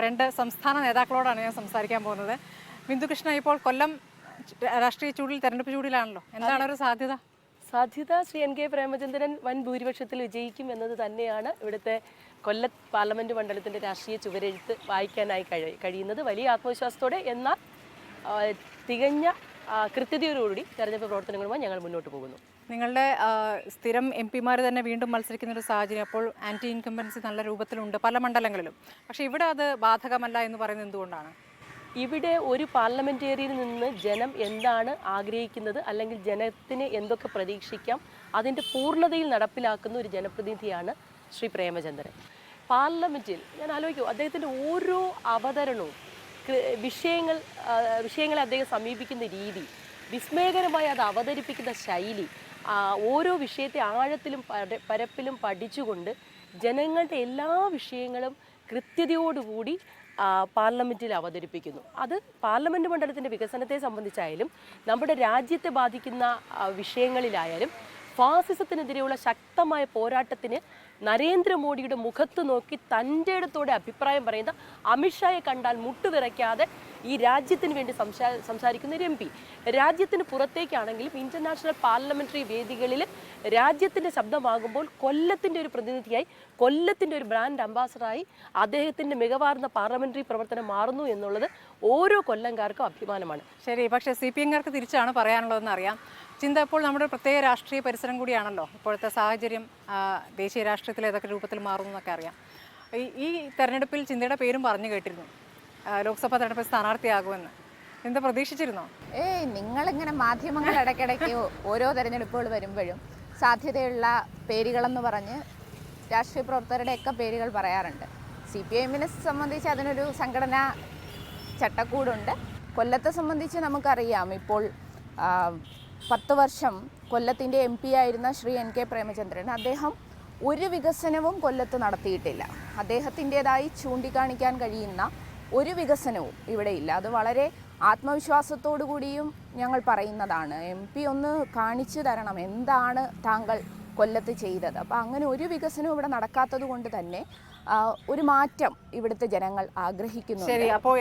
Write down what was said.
രണ്ട് സംസ്ഥാന നേതാക്കളോടാണ് ഞാൻ സംസാരിക്കാൻ പോകുന്നത്. ബിന്ദുകൃഷ്ണ ഇപ്പോൾ കൊല്ലം രാഷ്ട്രീയ ചൂടിൽ തെരഞ്ഞെടുപ്പ് ചൂടിലാണല്ലോ. എന്താണ് ഒരു സാധ്യത? സാധ്യത ശ്രീ എൻ കെ പ്രേമചന്ദ്രൻ വൻ ഭൂരിപക്ഷത്തിൽ വിജയിക്കും എന്നത് തന്നെയാണ് ഇവിടുത്തെ കൊല്ല പാർലമെന്റ് മണ്ഡലത്തിന്റെ രാഷ്ട്രീയ ചുവരെഴുത്ത് വായിക്കാനായി കഴി- കഴിയുന്നത്. വലിയ ആത്മവിശ്വാസത്തോടെ എന്നാൽ തികഞ്ഞ കൃത്യതയോടുകൂടി തെരഞ്ഞെടുപ്പ് പ്രവർത്തനങ്ങളുമായി ഞങ്ങൾ മുന്നോട്ട് പോകുന്നു. നിങ്ങളുടെ സ്ഥിരം എം പിമാർ തന്നെ വീണ്ടും മത്സരിക്കുന്ന ഒരു സാഹചര്യം അപ്പോൾ ആന്റി ഇൻകംബൻസി നല്ല രൂപത്തിലുണ്ട് പല മണ്ഡലങ്ങളിലും. പക്ഷേ ഇവിടെ അത് ബാധകമല്ല എന്ന് പറയുന്നത് എന്തുകൊണ്ടാണ്? ഇവിടെ ഒരു പാർലമെന്റേറിയനിൽ നിന്ന് ജനം എന്താണ് ആഗ്രഹിക്കുന്നത് അല്ലെങ്കിൽ ജനത്തിന് എന്തൊക്കെ പ്രതീക്ഷിക്കാം അതിന്റെ പൂർണതയിൽ നടപ്പിലാക്കുന്ന ഒരു ജനപ്രതിനിധിയാണ് ശ്രീ പ്രേമചന്ദ്രൻ. പാർലമെന്റിൽ ഞാൻ ആലോചിക്കും അദ്ദേഹത്തിന്റെ ഓരോ അവതരണവും വിഷയങ്ങൾ വിഷയങ്ങളെ അദ്ദേഹം സമീപിക്കുന്ന രീതി വിസ്മയകരമായി അത് അവതരിപ്പിക്കുന്ന ശൈലി ഓരോ വിഷയത്തെ ആഴത്തിലും പരപ്പിലും പഠിച്ചുകൊണ്ട് ജനങ്ങളുടെ എല്ലാ വിഷയങ്ങളും കൃത്യതയോടുകൂടി പാർലമെന്റിൽ അവതരിപ്പിക്കുന്നു. അത് പാർലമെന്റ് മണ്ഡലത്തിന്റെ വികസനത്തെ സംബന്ധിച്ചായാലും നമ്മുടെ രാജ്യത്തെ ബാധിക്കുന്ന വിഷയങ്ങളിലായാലും ഫാസിസത്തിനെതിരെയുള്ള ശക്തമായ പോരാട്ടത്തിന് നരേന്ദ്രമോദിയുടെ മുഖത്ത് നോക്കി തന്റെ ഇടത്തോടെ അഭിപ്രായം പറയുന്ന അമിത്ഷായെ കണ്ടാൽ മുട്ടുവിറയ്ക്കാതെ ഈ രാജ്യത്തിന് വേണ്ടി സംസാ സംസാരിക്കുന്ന ഒരു എം പി. രാജ്യത്തിന് പുറത്തേക്കാണെങ്കിലും ഇന്റർനാഷണൽ പാർലമെന്ററി വേദികളിൽ രാജ്യത്തിന്റെ ശബ്ദമാകുമ്പോൾ കൊല്ലത്തിന്റെ ഒരു പ്രതിനിധിയായി കൊല്ലത്തിന്റെ ഒരു ബ്രാൻഡ് അംബാസഡറായി അദ്ദേഹത്തിന്റെ മികവാർന്ന പാർലമെന്ററി പ്രവർത്തനം മാറുന്നു എന്നുള്ളത് ഓരോ കൊല്ലംകാർക്കും അഭിമാനമാണ്. ശരി പക്ഷേ സി പി എംകാർക്ക് തിരിച്ചാണ് പറയാനുള്ളതെന്ന് അറിയാം. ചിന്ത ഇപ്പോൾ നമ്മുടെ പ്രത്യേക രാഷ്ട്രീയ പരിസരം കൂടിയാണല്ലോ. ഇപ്പോഴത്തെ സാഹചര്യം ദേശീയ രാഷ്ട്രീയത്തിൽ ഏതൊക്കെ രൂപത്തിൽ മാറുന്നു എന്നൊക്കെ അറിയാം. ഈ തെരഞ്ഞെടുപ്പിൽ ചിന്തയുടെ പേരും പറഞ്ഞു കേട്ടിരുന്നു. ലോക്സഭാ തെരഞ്ഞെടുപ്പിൽ സ്ഥാനാർത്ഥിയാകുമെന്ന്. എന്ത് പ്രതീക്ഷിച്ചിരുന്നോ? ഏയ് നിങ്ങളിങ്ങനെ മാധ്യമങ്ങൾ ഇടയ്ക്കിടയ്ക്ക് ഓരോ തെരഞ്ഞെടുപ്പുകൾ വരുമ്പോഴും സാധ്യതയുള്ള പേരുകളെന്ന് പറഞ്ഞ് രാഷ്ട്രീയ പ്രവർത്തകരുടെയൊക്കെ പേരുകൾ പറയാറുണ്ട്. സി പി എമ്മിനെ സംബന്ധിച്ച് അതിനൊരു സംഘടനാ ചട്ടക്കൂടുണ്ട്. കൊല്ലത്തെ സംബന്ധിച്ച് നമുക്കറിയാം ഇപ്പോൾ പത്ത് വർഷം കൊല്ലത്തിന്റെ എം പി ആയിരുന്ന ശ്രീ എൻ കെ പ്രേമചന്ദ്രൻ അദ്ദേഹം ഒരു വികസനവും കൊല്ലത്ത് നടത്തിയിട്ടില്ല. അദ്ദേഹത്തിന്റെതായി ചൂണ്ടിക്കാണിക്കാൻ കഴിയുന്ന ഒരു വികസനവും ഇവിടെ ഇല്ല. അത് വളരെ ആത്മവിശ്വാസത്തോടു കൂടിയും ഞങ്ങൾ പറയുന്നതാണ്. എം പി ഒന്ന് കാണിച്ചു തരണം എന്താണ് താങ്കൾ കൊല്ലത്ത് ചെയ്തത്. അപ്പോൾ അങ്ങനെ ഒരു വികസനവും ഇവിടെ നടക്കാത്തത് കൊണ്ട് തന്നെ ഒരു മാറ്റം ഇവിടുത്തെ ജനങ്ങൾ ആഗ്രഹിക്കുന്നു ശരി അപ്പോൾ